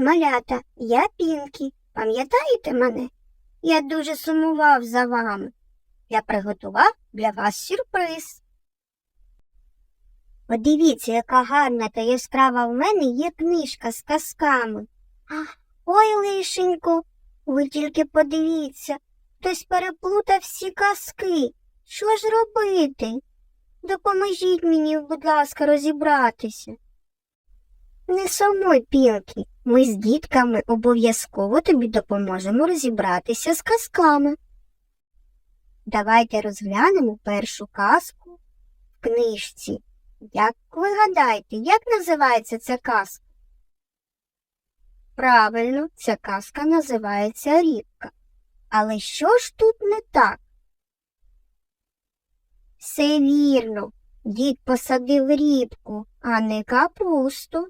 Малята, я Пінкі. Пам'ятаєте мене? Я дуже сумував за вами. Я приготував для вас сюрприз. Подивіться, яка гарна та яскрава в мене є книжка з казками. А, ой, лишенько, ви тільки подивіться, хтось переплутав всі казки. Що ж робити? Допоможіть мені, будь ласка, розібратися. Не сумуй, Пілкі, ми з дітками обов'язково тобі допоможемо розібратися з казками. Давайте розглянемо першу казку в книжці. Як ви гадаєте, як називається ця казка? Правильно, ця казка називається Рібка. Але що ж тут не так? Все вірно, дід посадив рібку, а не капусту.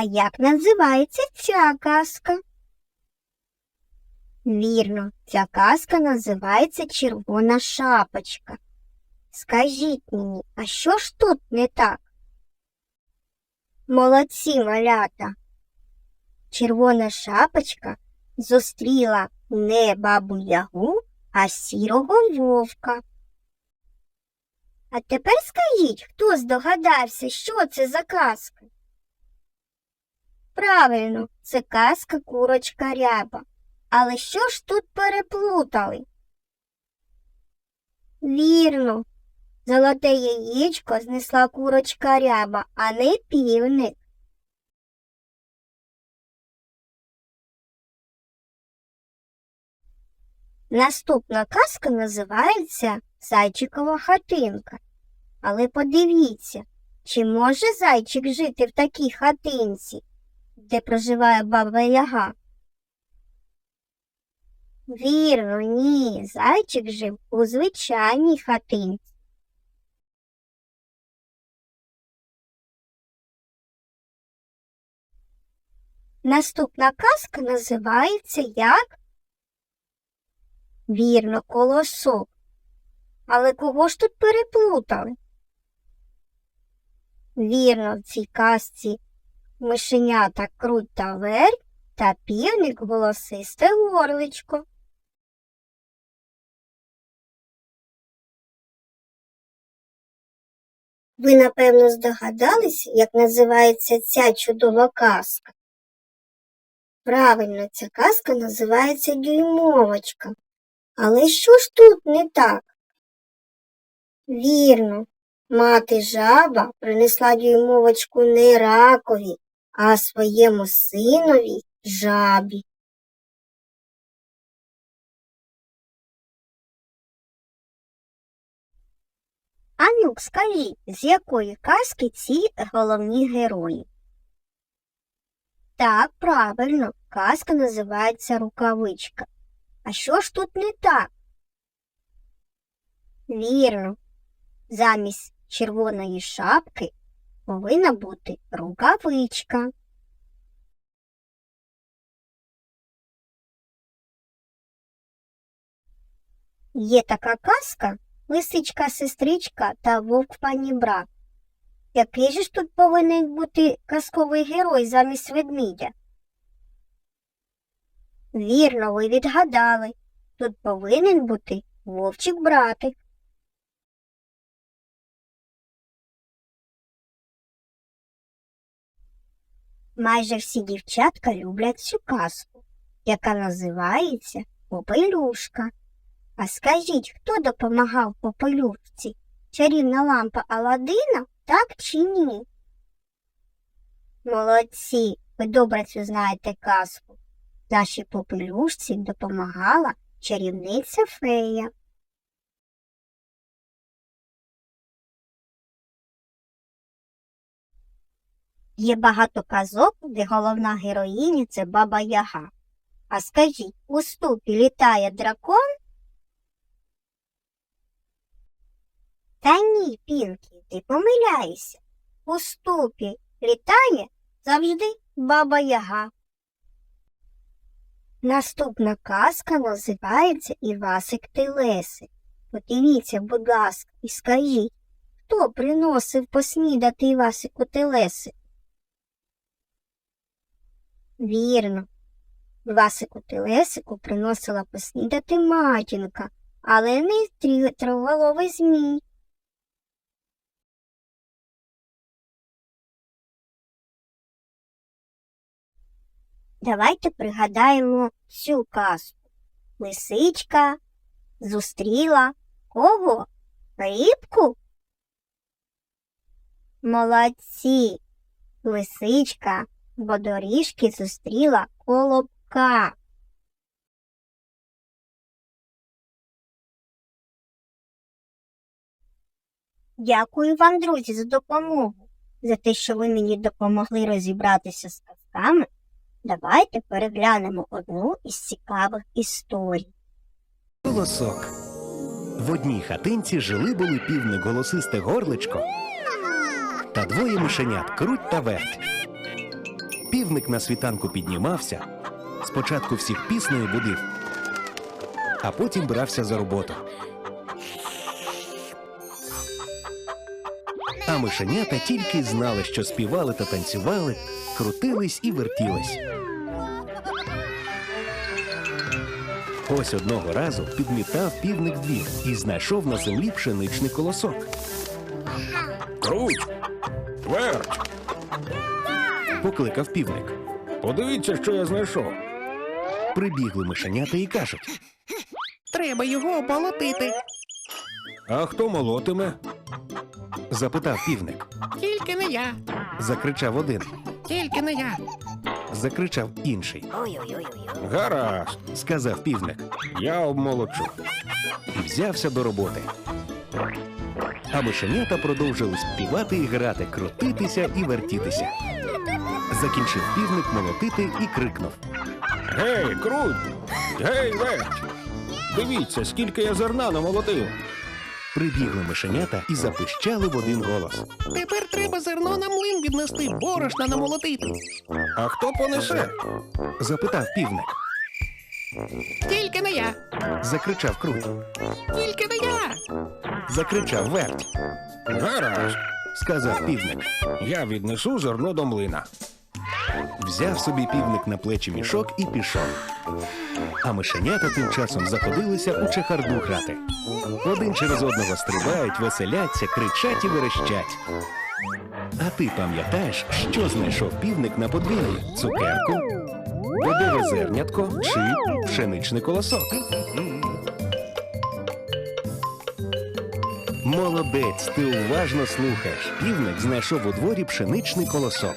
А як називається ця казка? Вірно, ця казка називається Червона шапочка. Скажіть мені, а що ж тут не так? Молодці, малята. Червона шапочка зустріла не бабу ягу, а сірого вовка. А тепер скажіть, хто здогадався, що це за казка? Правильно, це казка курочка ряба. Але що ж тут переплутали? Вірно, золоте яєчко знесла курочка ряба, а не півник. Наступна казка називається Зайчикова хатинка. Але подивіться, чи може зайчик жити в такій хатинці, де проживає баба Яга? Вірно, ні, зайчик жив у звичайній хатинці. Наступна казка називається як? Вірно, колосок. Але кого ж тут переплутали? Вірно, в цій казці мишенята круть та верть та півник голосисте горличко. Ви, напевно, здогадались, як називається ця чудова казка? Правильно, ця казка називається Дюймовочка. Але що ж тут не так? Вірно, мати жаба принесла дюймовочку не ракові, а своєму синові жабі. Анюк, скажіть, з якої казки ці головні герої? Так, правильно, казка називається Рукавичка. А що ж тут не так? Вірно, замість червоної шапки повинна бути рукавичка. Є така казка лисичка сестричка та вовк пані брат. Який же ж тут повинен бути казковий герой замість ведмідя? Вірно, ви відгадали. Тут повинен бути вовчик братик. Майже всі дівчатка люблять цю казку, яка називається Попелюшка. А скажіть, хто допомагав попелюшці? Чарівна лампа Аладдина, так чи ні? Молодці, ви добре цю знаєте казку. Нашій попелюшці допомагала чарівниця фея. Є багато казок, де головна героїня це баба Яга. А скажіть, у ступі літає дракон? Та ні, Пінкі, ти помиляєшся. У ступі літає завжди баба Яга. Наступна казка називається Івасик Телесик. Подивіться, будь ласка, і скажіть, хто приносив поснідати Івасику Телеси? Вірно. Івасику Телесику приносила поснідати матінка, але не триваловий змій. Давайте пригадаємо цю казку. Лисичка зустріла кого? Рибку? Молодці. Лисичка бо доріжки зустріла колобка. Дякую вам, друзі, за допомогу, за те, що ви мені допомогли розібратися з казками. Давайте переглянемо одну із цікавих історій. Голосок. В одній хатинці жили були півник голосисте горличко та двоє мишенят круть та верть. Півник на світанку піднімався, спочатку всіх піснею будив, а потім брався за роботу. А мишенята тільки знали, що співали та танцювали, крутились і вертілись. Ось одного разу підмітав півник двір і знайшов на землі пшеничний колосок. Круть! Верть! Покликав півник. Подивіться, що я знайшов. Прибігли мишенята і кажуть: Треба його обмолотити. А хто молотиме? запитав півник. Тільки не я, Закричав один, тільки не я. закричав інший. Гаразд, Сказав півник я обмолочу. і взявся до роботи. А мишенята продовжили співати і грати, крутитися і вертітися. Закінчив півник молотити і крикнув: Гей, круть! Гей, верть! Дивіться, скільки я зерна намолотив. Прибігли мишенята і запищали в один голос. Тепер треба зерно на млин віднести, борошна намолотити. А хто понесе? Запитав півник, Тільки не я, закричав круть, тільки не я. закричав верть, Гаразд, сказав півник. я віднесу зерно до млина. Взяв собі півник на плечі мішок і пішов. А мишенята тим часом заходилися у чехарду грати. Один через одного стрибають, веселяться, кричать і верещать. А ти пам'ятаєш, що знайшов півник на подвір'ї? Цукерку, бобове зернятко чи пшеничний колосок? Молодець, ти уважно слухаєш. Півник знайшов у дворі пшеничний колосок.